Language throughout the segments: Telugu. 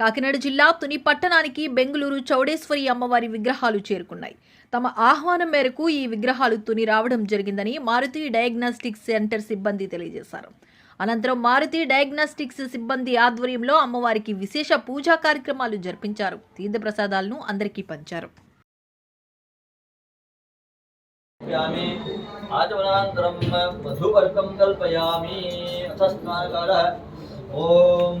కాకినాడ జిల్లా తుని పట్టణానికి బెంగళూరు చౌడేశ్వరి అమ్మవారి విగ్రహాలు చేరుకున్నాయి. తమ ఆహ్వానం మేరకు ఈ విగ్రహాలు తుని రావడం జరిగిందని మారుతి డయాగ్నాస్టిక్స్ సెంటర్ సిబ్బంది తెలియజేశారు. అనంతరం మారుతి డయాగ్నాస్టిక్స్ సిబ్బంది ఆధ్వర్యంలో అమ్మవారికి విశేష పూజా కార్యక్రమాలు జరిపించారు. తీర్థప్రసాదాలను అందరికీ పంచారు. ఓం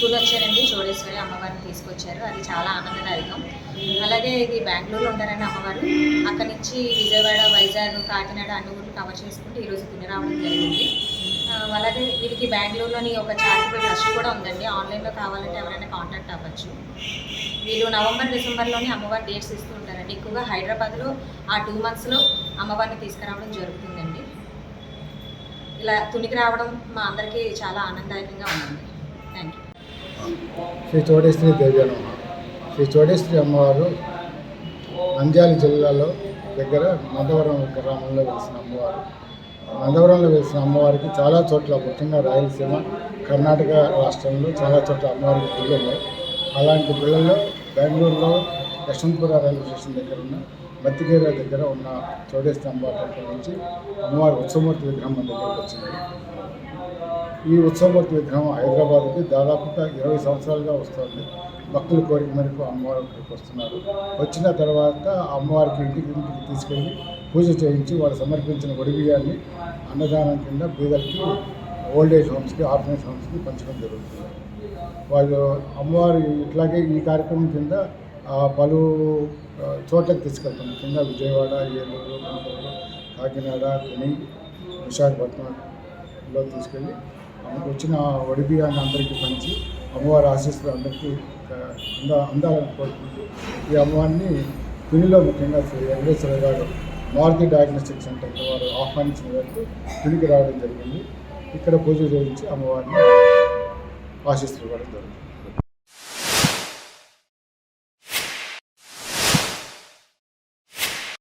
తులొచ్చారండి చోడేశ్వరి అమ్మవారిని తీసుకొచ్చారు. అది చాలా ఆనందదాయకం. అలాగే ఇది బెంగళూరులో ఉంటారని అమ్మవారు. అక్కడి నుంచి విజయవాడ వైజాగ్ కాకినాడ అన్ని ఊర్లు కవర్ చేసుకుంటూ ఈరోజు తిని రావడం జరిగింది అలాగే వీరికి బెంగళూరులోని ఒక చారిటబుల్ ట్రస్ట్ కూడా ఉందండి. ఆన్లైన్లో కావాలంటే ఎవరైనా కాంటాక్ట్ అవ్వచ్చు. వీళ్ళు నవంబర్ డిసెంబర్లోనే అమ్మవారి డేట్స్ ఇస్తూ ఉంటారండి. ఎక్కువగా హైదరాబాద్లో ఆ టూ మంత్స్లో అమ్మవారిని తీసుకురావడం జరుగుతుందండి. ఇలా తునికి రావడం మా అందరికీ చాలా ఆనందదాయకంగా ఉందండి థ్యాంక్ యూ శ్రీ చోడేశ్వరి దేవి నమ శ్రీ చోడేశ్వరి అమ్మవారు నంద్యాల జిల్లాలో దగ్గర మందవరం గ్రామంలో వెలిసిన అమ్మవారు. మందవరంలో వెలిసిన అమ్మవారికి చాలా చోట్ల ముఖ్యంగా రాయలసీమ కర్ణాటక రాష్ట్రంలో చాలా చోట్ల అమ్మవారికి గుళ్ళు అలాంటి గుళ్ళల్లో బెంగళూరులో యశ్వంతపుర రైల్వే స్టేషన్ దగ్గర ఉన్న మత్తిగేర దగ్గర ఉన్న చోడేశ్వరి అమ్మవారి దగ్గర నుంచి అమ్మవారి ఉత్సవమూర్తి విగ్రహం మన దగ్గరకు వచ్చింది. ఈ ఉత్సవమూర్తి విగ్రహం హైదరాబాద్కి దాదాపుగా ఇరవై సంవత్సరాలుగా వస్తుంది. భక్తుల కోరిక మేరకు అమ్మవారి ఇక్కడికి వస్తున్నారు. వచ్చిన తర్వాత అమ్మవారికి ఇంటికి ఇంటికి తీసుకెళ్ళి పూజ చేయించి వాళ్ళు సమర్పించిన ఒడిబియ్యాన్ని అన్నదానం కింద బీదర్కి ఓల్డ్ ఏజ్ హోమ్స్కి ఆర్ఫనేజ్ హోమ్స్కి పంచడం జరుగుతుంది. వాళ్ళు అమ్మవారి ఇట్లాగే ఈ కార్యక్రమం కింద పలు చోట్లకు తీసుకెళ్తాం కింద విజయవాడ ఏలూరు కాకినాడ తుని విశాఖపట్నంలో తీసుకెళ్ళి ఆమెకు వచ్చిన వడి అందరికీ పంచి అమ్మవారి ఆశీస్సులు అందరికీ అంద అందాలని కోరుకుంటూ ఈ అమ్మవారిని తునిలో ముఖ్యంగా శ్రీ వెంకటేశ్వర గారు మారుతి డయాగ్నోస్టిక్ సెంటర్ వారు ఆహ్వానించిన వరకు తునికి రావడం జరిగింది. ఇక్కడ పూజ చేయించి అమ్మవారిని ఆశీస్సులు ఇవ్వడం జరుగుతుంది.